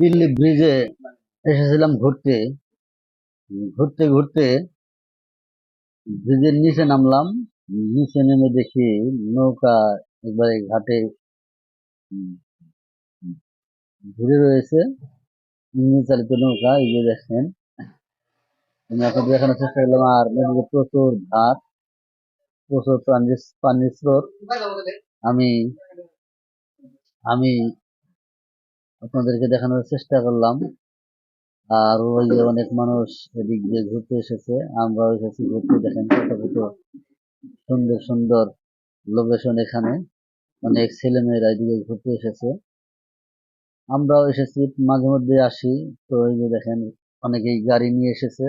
দিল্লি ব্রিজে এসেছিলাম ঘুরতে। ঘুরতে ঘুরতে ব্রিজের নিচে নামলাম। নিচে নেমে দেখি নৌকা একবারে ঘাটে ঘুরে রয়েছে। ইঞ্জিন চালিত নৌকা, এই যে আমি আপনাদের দেখানোর চেষ্টা করলাম, আর নদীতে প্রচুর ঘাট, প্রচুর পানির স্রোত। আমি আমি আপনাদেরকে দেখানোর চেষ্টা করলাম। আর ওই যে অনেক মানুষ এদিক দিয়ে ঘুরতে এসেছে, আমরাও এসেছি ঘুরতে। দেখেন কত সুন্দর সুন্দর লোকেশন এখানে। অনেক ছেলে মেয়েরা এদিকে ঘুরতে এসেছে। আমরাও এসেছি, মাঝে মধ্যে আসি। তো এই যে দেখেন, অনেকেই গাড়ি নিয়ে এসেছে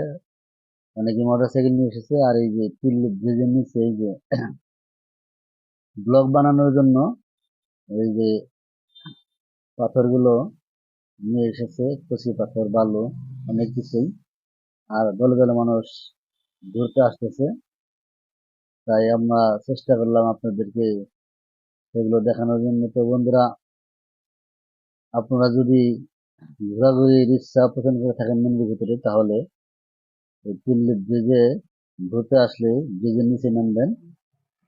অনেকে মোটরসাইকেল নিয়ে এসেছে। আর এই যে টিউলিপ ব্রিজের নিচে এই যে ব্লক বানানোর জন্য এই যে পাথরগুলো নিয়ে এসেছে, কচি পাথর, বালু, অনেক কিছুই। আর দলে দলে মানুষ ঘুরতে আসতেছে। তাই আমরা চেষ্টা করলাম আপনাদেরকে সেগুলো দেখানোর জন্য। তো বন্ধুরা, আপনারা যদি ঘোরাঘুরির ইচ্ছা পছন্দ করে থাকেন মন্দির ভিতরে, তাহলে দিল্লি ব্রিজে ঘুরতে আসলে ব্রিজের নিচে নামবেন,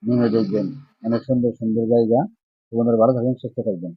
নেমে দেখবেন। অনেক সুন্দর সুন্দর জায়গা। বন্ধুরা, ভালো থাকবেন, সুস্থ থাকবেন।